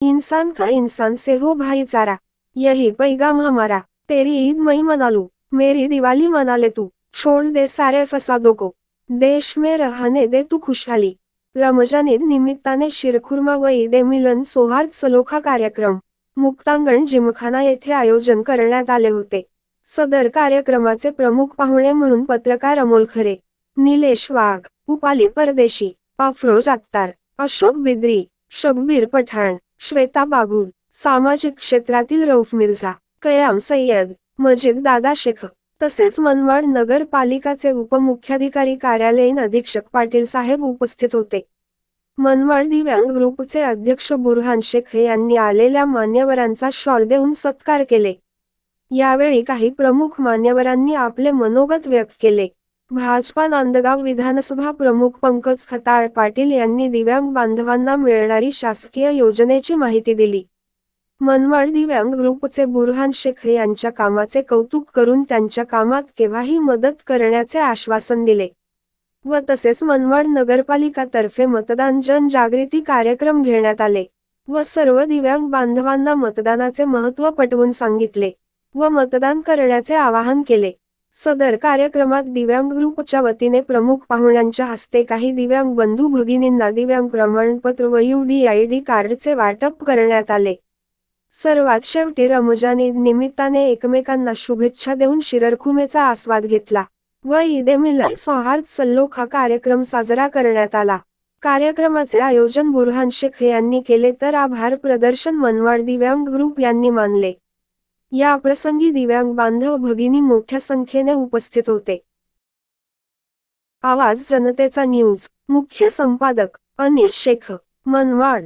इंसान का इंसान से हो भाईचारा यही पैगाम हमारा तेरी ईद मई मना लू मेरी दिवाली मना ले तू। छोड़ दे सारे फसादों को। देश में रहने दे तू खुशहाली। रमजान ईद निमित्ताने शिरखुर्मा व ईद ए मिलन सोहार्द सलोखा कार्यक्रम। मुक्तांगण जिमखाना येथे आयोजन करण्यात आले होते. सदर कार्यक्रमाचे प्रमुख पाहुणे म्हणून पत्रकार अमोल खरे निलेश वाघ उपाली परदेशी अफरोज अत्तार अशोक बिद्री शब्बीर पठाण श्वेता बागुल सामाजिक क्षेत्रातील रौफ मिर्झा कयाम सय्यद मजिद दादा शेख तसेच मनमाड नगरपालिकाचे उपमुख्याधिकारी कार्यालयीन अधीक्षक पाटील साहेब उपस्थित होते. मनमाड दिव्यांग ग्रुपचे अध्यक्ष बुरहान शेख यांनी आलेल्या मान्यवरांचा शॉल देऊन सत्कार केले. यावेळी काही प्रमुख मान्यवरांनी आपले मनोगत व्यक्त केले. भाजपा नांदगाव विधानसभा प्रमुख पंकज खताळ पाटील यांनी दिव्यांग बांधवांना मिळणारी शासकीय योजनेची माहिती दिली. मनमाड दिव्यांग ग्रुपचे बुरहान शेख यांच्या कामाचे कौतुक करून त्यांच्या कामात केव्हाही मदत करण्याचे आश्वासन दिले. व तसेच मनमाड नगरपालिकातर्फे मतदान जनजागृती कार्यक्रम घेण्यात आले व सर्व दिव्यांग बांधवांना मतदानाचे महत्त्व पटवून सांगितले व मतदान करण्याचे आवाहन केले. सदर कार्यक्रमात दिव्यांग ग्रुपच्या वतीने प्रमुख पाहुण्यांच्या हस्ते काही दिव्यांग बंधू भगिनींना दिव्यांग प्रमाणपत्र व डी कार्डचे वाटप करण्यात आले. सर्वात शेवटी रमजान ईद निमित्ताने एकमेकांना शुभेच्छा देऊन शिररखुमेचा आस्वाद घेतला व ईदे मिलन सौहार्द सल्लोख हा कार्यक्रम साजरा करण्यात आला. कार्यक्रमाचे आयोजन बुरहान शेख यांनी केले तर आभार प्रदर्शन मनवाड दिव्यांग ग्रुप यांनी मानले. या प्रसंगी दिव्यांग बांधव भगिनी मोठ्या संख्येने उपस्थित होते. आवाज जनतेचा न्यूज. मुख्य संपादक अनिश शेख मनवाड.